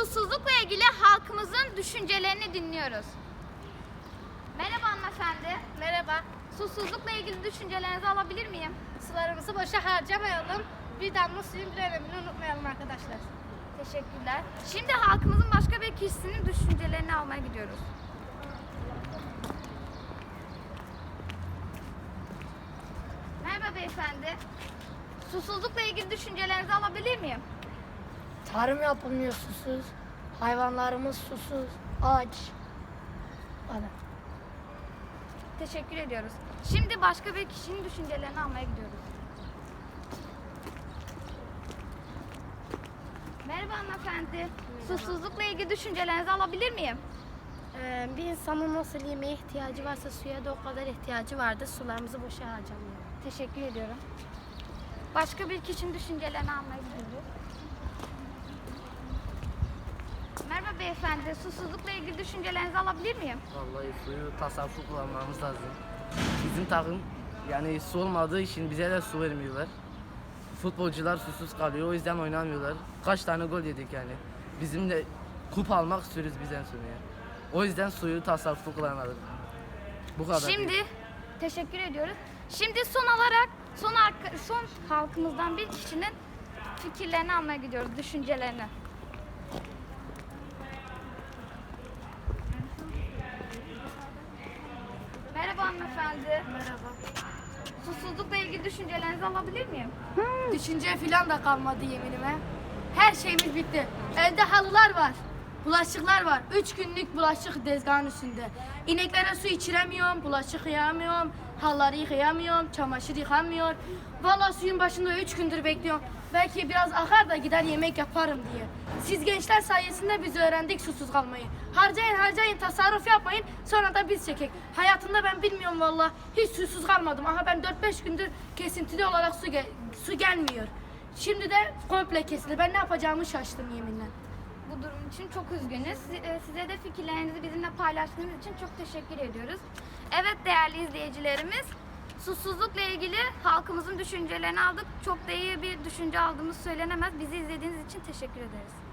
Susuzlukla ilgili halkımızın düşüncelerini dinliyoruz. Merhaba hanımefendi. Merhaba. Susuzlukla ilgili düşüncelerinizi alabilir miyim? Sularımızı boşa harcamayalım. Bir damla suyun bir önemini unutmayalım arkadaşlar. Teşekkürler. Şimdi halkımızın başka bir kişisinin düşüncelerini almaya gidiyoruz. Merhaba beyefendi. Susuzlukla ilgili düşüncelerinizi alabilir miyim? Tarım yapılmıyor susuz. Hayvanlarımız susuz, aç. Hadi. Teşekkür ediyoruz. Şimdi başka bir kişinin düşüncelerini almaya gidiyoruz. Merhaba hanımefendi. Susuzlukla ilgili düşüncelerinizi alabilir miyim? Ee, bir insanın nasıl yemeğe ihtiyacı varsa suya da o kadar ihtiyacı vardır. Sularımızı boşa harcamayalım. Teşekkür ediyorum. Başka bir kişinin düşüncelerini almaya gidiyoruz. Merhaba beyefendi. Susuzlukla ilgili düşüncelerinizi alabilir miyim? Vallahi suyu tasarruflu kullanmamız lazım. Bizim takım yani su olmadığı için bize de su vermiyorlar. Futbolcular susuz kalıyor o yüzden oynamıyorlar. Kaç tane gol yedik yani. Bizim de kupa almak istiyoruz bizden sonra. O yüzden suyu tasarruflu kullanalım. Bu kadar. Şimdi teşekkür ediyoruz. Şimdi son olarak son arka- son halkımızdan bir kişinin fikirlerini almaya gidiyoruz, düşüncelerini. Merhaba hanımefendi. Merhaba. Susuzlukla ilgili düşüncelerinizi alabilir miyim? Düşünce falan da kalmadı yeminime. Her şeyimiz bitti. Evde halılar var. Bulaşıklar var. Üç günlük bulaşık tezgahın üstünde. İneklere su içiremiyorum, bulaşık yıkayamıyorum, halıları yıkayamıyorum, çamaşır yıkamıyor. Vallahi suyun başında üç gündür bekliyorum. Belki biraz akar da gider yemek yaparım diye. Siz gençler sayesinde biz öğrendik susuz kalmayı. Harcayın harcayın tasarruf yapmayın sonra da biz çekek. Hayatımda ben bilmiyorum vallahi hiç susuz kalmadım. Aha ben 4-5 gündür kesintili olarak su, gel- su gelmiyor. Şimdi de komple kesildi. Ben ne yapacağımı şaştım yeminle. Bu durum için çok üzgünüz. E, Size de fikirlerinizi bizimle paylaştığınız için çok teşekkür ediyoruz. Evet değerli izleyicilerimiz, susuzlukla ilgili halkımızın düşüncelerini aldık. Çok da iyi bir düşünce aldığımız söylenemez. Bizi izlediğiniz için teşekkür ederiz.